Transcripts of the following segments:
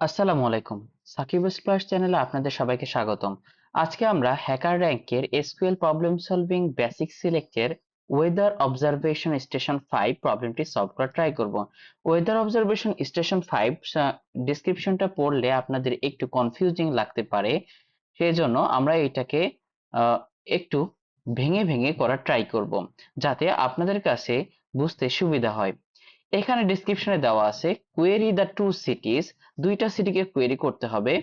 আসসালামু আলাইকুম। সাকিব স্প্লাশ চ্যানেলে আপনাদের সবাইকে স্বাগতম। আজকে আমরা হ্যাকার র্যাঙ্কের এসকিউএল প্রবলেম সলভিং বেসিক সিলেক্টের ওয়েদার অবজারভেশন স্টেশন ফাইভ প্রবলেমটি সলভ করা ট্রাই করব। ওয়েদার অবজারভেশন স্টেশন ফাইভ ডিসক্রিপশনটা পড়লে আপনাদের একটু কনফিউজিং লাগতে পারে। সেই জন্য আমরা এটাকে একটু ভেঙে ভেঙে করা ট্রাই করব, যাতে আপনাদের কাছে বুঝতে সুবিধা হয়। এখানে ডিসক্রিপশনে দেওয়া আছে কোয়েরি দ্য টু সিটিজ দুইটা সিটিকে কোয়েরি করতে হবে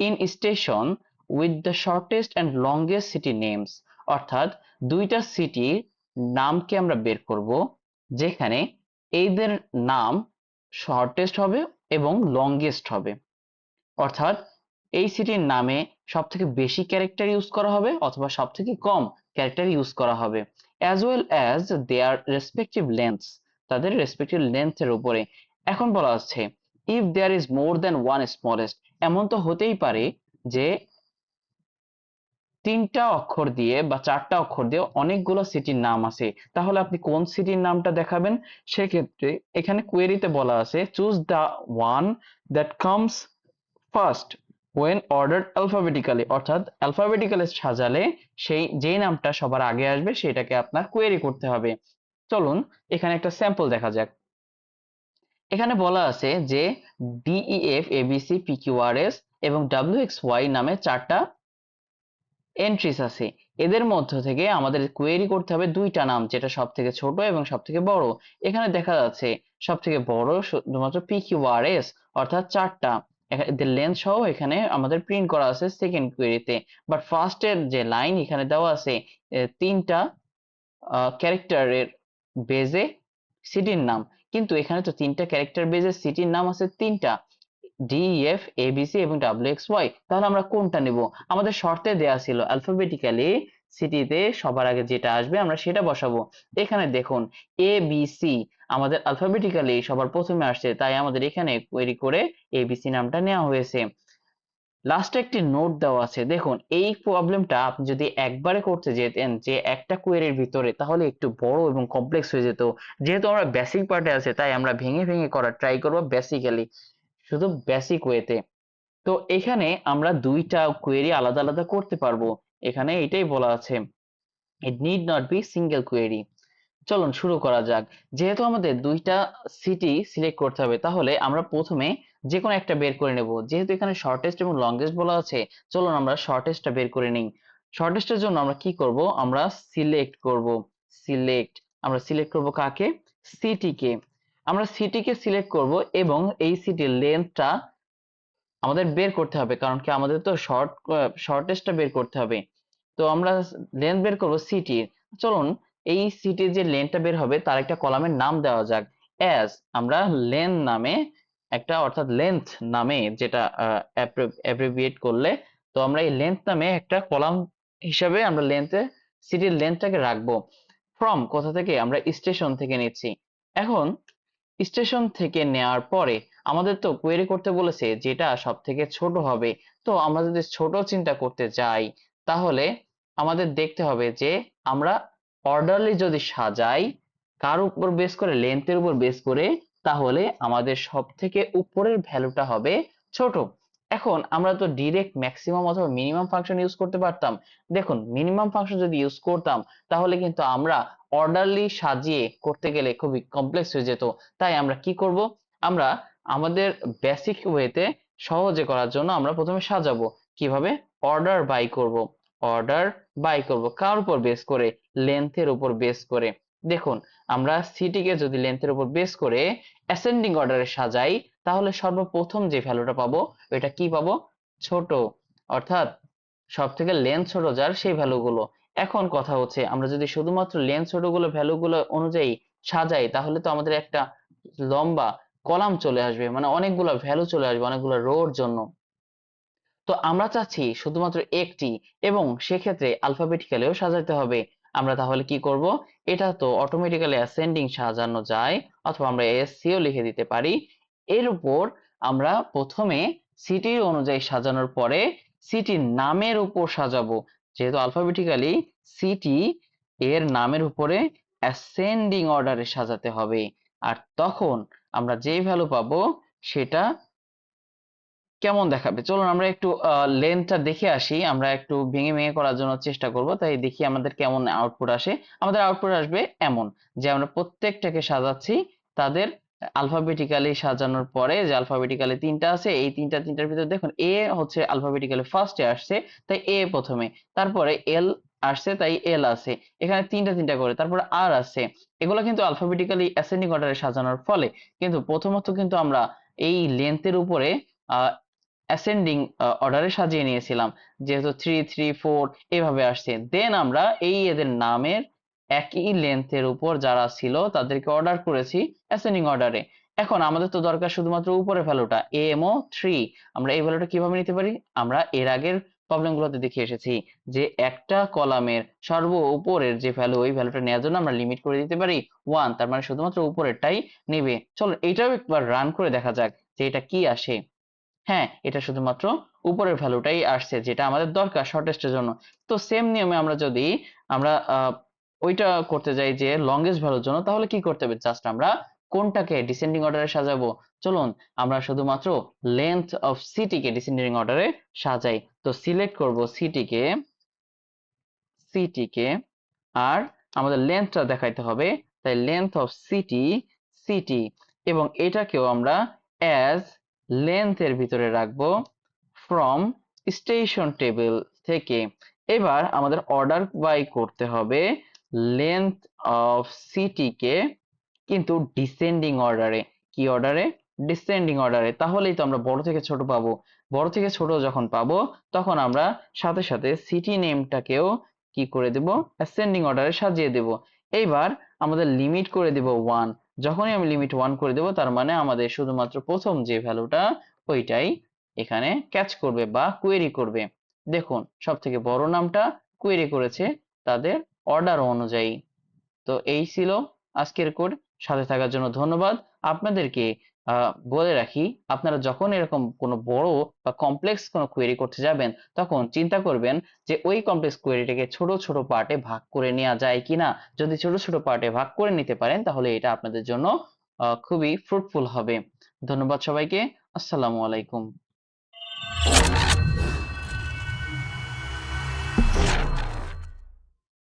in station with the shortest and longest city names অর্থাৎ দুইটা সিটির নামকে আমরা বের করব, যেখানে এইদের নাম শর্টেস্ট হবে এবং লংগেস্ট হবে। অর্থাৎ এই সিটির নামে সব থেকে বেশি ক্যারেক্টার ইউজ করা হবে অথবা সব থেকে কম ক্যারেক্টার ইউজ করা হবে as well as their respective lengths তাদের রেসপেক্টিভ লেন্থের উপরে। এখন বলা হচ্ছে if there is more than one smallest এমন তো হতেই পারে যে তিনটা অক্ষর দিয়ে বা চারটা অক্ষর দিয়ে অনেকগুলো সিটির নাম আছে। তাহলে আপনি কোন সিটির নামটা দেখাবেন? সেক্ষেত্রে এখানে কোয়েরিতে বলা আছে choose the one that comes first when order alphabetically অর্থাৎ অ্যালফাবেটিক্যালি সাজালে সেই, যেই নামটা সবার আগে আসবে, সেটাকে আপনার কোয়েরি করতে হবে। চলুন এখানে একটা স্যাম্পল দেখা যাক। এখানে বলা আছে যে ডিইএফ এবিসি পিকিউআরএস এবং ডাব্লিউএক্সওয়াই নামে চারটা এন্ট্রিস আছে। এদের মধ্য থেকে আমাদের কোয়েরি করতে হবে দুইটা নাম, যেটা সব থেকে ছোট এবং সব থেকে বড়। এখানে দেখা যাচ্ছে সব থেকে বড় শুধুমাত্র পিকিউআরএস অর্থাৎ চারটা। এদের লেন্থ সহ এখানে আমাদের প্রিন্ট করা আছে সেকেন্ড কোয়েরিতে বাট ফার্স্টের যে লাইন এখানে দেওয়া আছে তিনটা ক্যারেক্টারের বেজে সিটির নাম। কিন্তু এখানে তো তিনটা ক্যারেক্টার বেজে সিটির নাম আছে তিনটা। ডিএফ এবিসি এবং ডাব্লিউ এক্স ওয়াই তাহলে আমরা কোনটা নেব? আমাদের শর্তে দেয়া ছিল অ্যালফাবেটিক্যালি সিটিতে সবার আগে যেটা আসবে আমরা সেটা বসাবো। এখানে দেখুন এ বি সি আমাদের অ্যালফাবেটিক্যালি সবার প্রথমে আসছে, তাই আমাদের এখানে কোয়েরি করে এবিসি নামটা নেওয়া হয়েছে। লাস্টে একটি নোট দেওয়া আছে। দেখুন, এই প্রবলেমটা আপনি যদি একবারে করতে যেতেন, যে একটা কোয়েরির ভিতরে, তাহলে একটু বড় এবং কমপ্লেক্স হয়ে যেত। যেহেতু আমরা বেসিক পার্টে আছে, তাই আমরা ভেঙে ভেঙে করার ট্রাই করব বেসিক্যালি শুধু বেসিক ওয়েতে তো। এখানে আমরা দুইটা কোয়েরি আলাদা আলাদা করতে পারব। এখানে এটাই বলা আছে it need not be single query চলুন শুরু করা যাক। যেহেতু আমাদের দুইটা সিটি সিলেক্ট করতে হবে, তাহলে আমরা প্রথমে যে কোনো একটা বের করে নেব। যেহেতু এখানে শর্টেস্ট এবং লংগেস্ট বলা আছে, চলুন আমরা শর্টেস্টটা বের করে নিই। শর্টেস্টের জন্য আমরা কি করব? আমরা সিলেক্ট করব। সিলেক্ট আমরা সিলেক্ট করব কাকে? সিটিকে আমরা সিটিকে সিলেক্ট করব এবং এই সিটির লেন্থটা আমাদের বের করতে হবে, কারণ কি আমাদের তো শর্ট শর্টেস্টটা বের করতে হবে। তো আমরা লেন্থ বের করব সিটির চলুন এই সিটির যে লেন্থটা বের হবে, তার একটা কলামের নাম দেওয়া যাক। অ্যাজ আমরা লেন নামে একটা, অর্থাৎ লেন্থ নামে যেটা অ্যাব্রিভিয়েট করলে, তো আমরা এই লেন্থ নামে একটা কলাম হিসাবে আমরা লেন্থে সিটির লেন্থটাকে রাখব। ফ্রম কোথা থেকে? আমরা স্টেশন থেকে নিচ্ছি। এখন স্টেশন থেকে নেওয়ার পরে, আমাদের তো কোয়েরি করতে বলেছে যেটা সব থেকে ছোট হবে। তো আমরা যদি ছোট চিন্তা করতে যাই, তাহলে আমাদের দেখতে হবে যে আমরা অর্ডারলি যদি সাজাই, কার উপর বেস করে লেন্থের উপর বেস করে, তাহলে আমাদের সব থেকে উপরের ভ্যালুটা হবে ছোট। এখন আমরা তো ডিরেক্ট ম্যাক্সিমাম অথবা মিনিমাম ফাংশন ইউজ করতে পারতাম। দেখুন মিনিমাম ফাংশন যদি ইউজ করতাম, তাহলে কিন্তু আমরা অর্ডারলি সাজিয়ে করতে গেলে খুবই কমপ্লেক্স হয়ে যেত। তাই আমরা কি করব? আমরা আমাদের বেসিক ওয়েতে সহজে করার জন্য আমরা প্রথমে সাজাবো। কীভাবে? অর্ডার বাই করব। অর্ডার বাই করব। কার উপর বেস করে? লেন্থের উপর বেস করে। দেখুন, আমরা সিটিকে যদি লেন্থের উপর বেস করে অ্যাসেন্ডিং অর্ডারে সাজাই, তাহলে সর্বপ্রথম যে ভ্যালুটা পাবো, এটা কি পাবো? ছোট। অর্থাৎ সব থেকে লেন্থ ছোট যার, সেই ভ্যালুগুলো এখন কথা হচ্ছে, আমরা যদি শুধুমাত্র লেন্থ ছোটগুলো ভ্যালুগুলো অনুযায়ী সাজাই, তাহলে তো আমাদের একটা লম্বা কলাম চলে আসবে। মানে অনেকগুলো ভ্যালু চলে আসবে, অনেকগুলো রোর জন্য। তো আমরা চাচ্ছি শুধুমাত্র একটি এবং সেক্ষেত্রে আলফাবেটিক্যালিও সাজাতে হবে। আমরা তাহলে কি করব? এটা তো অটোমেটিক্যালি অ্যাসেন্ডিং সাজানো যায়, অথবা আমরা এসসিও লিখে দিতে পারি। এর উপর আমরা প্রথমে সিটি অনুযায়ী সাজানোর পরে সিটির নামের উপর সাজাবো। যেহেতু আলফাবেটিক্যালি সিটি এর নামের উপরে অ্যাসেন্ডিং অর্ডারে সাজাতে হবে। আর তখন আমরা যেই ভ্যালু পাবো, সেটা কেমন দেখাবে? চলুন আমরা একটু লেন্থটা দেখে আসি। আমরা একটু ভেঙে ভেঙে করার জন্য চেষ্টা করব। তাই দেখি আমাদের কেমন আউটপুট আসে। আমাদের আউটপুট আসবে এমন যে আমরা প্রত্যেকটাকে সাজাচ্ছি। তাদের আলফাবেটিক্যালি সাজানোর পরে যে আলফাবেটিক্যালি তিনটা আছে, এই তিনটা, তিনটার ভিতরে দেখুন এ হচ্ছে আলফাবেটিক্যালি ফার্স্টে আসছে, তাই এ প্রথমে। তারপরে এল আসছে, তাই এল আছে। এখানে তিনটা তিনটা করে। তারপরে আর আছে এগুলো কিন্তু আলফাবেটিক্যালি অ্যাসেন্ডিং অর্ডারে সাজানোর ফলে কিন্তু প্রথমত কিন্তু আমরা এই লেন্থের উপরে অ্যাসেন্ডিং অর্ডারে সাজিয়ে নিয়েছিলাম। যেহেতু থ্রি থ্রি ফোর এভাবে আসছে। দেন আমরা এই এদের নামের একই লেন্থের উপর যারা ছিল, তাদেরকে অর্ডার করেছি অ্যাসেন্ডিং অর্ডারে এখন আমাদের তো দরকার শুধুমাত্র উপরের ভ্যালুটা এমও থ্রি আমরা এই ভ্যালুটা কীভাবে নিতে পারি? আমরা এর আগের প্রবলেমগুলোতে দেখে এসেছি যে একটা কলামের সর্ব উপরের যে ভ্যালু ওই ভ্যালুটা নেওয়ার জন্য আমরা লিমিট করে দিতে পারি ওয়ান তার মানে শুধুমাত্র উপরেরটাই নেবে। চলো এটাও একবার রান করে দেখা যাক যে এটা কি আসে। হ্যাঁ এটা শুধুমাত্র উপরের ভ্যালুটাই আসছে, যেটা আমাদের দরকার শর্টেস্টের জন্য। তো সেম নিয়মে আমরা যদি আমরা ওইটা করতে যাই যে লংগেস্ট ভ্যালুর জন্য, তাহলে কি করতে হবে? জাস্ট আমরা কোনটাকে ডিসেন্ডিং অর্ডারে সাজাবো? চলুন, আমরা শুধুমাত্র লেন্থ অফ সিটিকে ডিসেন্ডিং অর্ডারে সাজাই। তো সিলেক্ট করব সিটিকে সিটিকে আর আমাদের লেন্থটা দেখাইতে হবে। তাই লেন্থ অফ সিটি সিটি এবং এটাকেও আমরা অ্যাজ লেন্থের ভিতরে রাখব ফ্রম স্টেশন টেবিল থেকে। এবার আমাদের অর্ডার বাই করতে হবে লেন্থ অফ সিটিকে কিন্তু ডিসেন্ডিং অর্ডারে কি অর্ডারে ডিসেন্ডিং অর্ডারে তাহলেই তো আমরা বড় থেকে ছোট পাবো। বড় থেকে ছোট যখন পাবো, তখন আমরা সাথে সাথে সিটি নেমটাকেও কি করে দেব? অ্যাসেন্ডিং অর্ডারে সাজিয়ে দেব। এইবার আমাদের লিমিট করে দেব ওয়ান যখনই আমি লিমিট ওয়ান করে দেব, তার মানে আমাদের শুধুমাত্র প্রথম যে ভ্যালুটা ওইটাই এখানে ক্যাচ করবে বা কোয়েরি করবে। দেখুন সব থেকে বড় নামটা কোয়েরি করেছে তাদের অর্ডার অনুযায়ী। তো এই ছিল আজকের কোড সাথে থাকার জন্য ধন্যবাদ। আপনাদেরকে বলে রাখি, আপনারা যখন এরকম কোনো বড় বা কমপ্লেক্স কোনো কোয়েরি করতে যাবেন, তখন চিন্তা করবেন যে ওই কমপ্লেক্স কোয়েরিটাকে ছোট ছোট পার্টে ভাগ করে নেওয়া যায় কিনা যদি ছোট ছোট পার্টে ভাগ করে নিতে পারেন, তাহলে এটা আপনাদের জন্য খুবই ফ্রুটফুল হবে। ধন্যবাদ সবাইকে। আসসালামু আলাইকুম।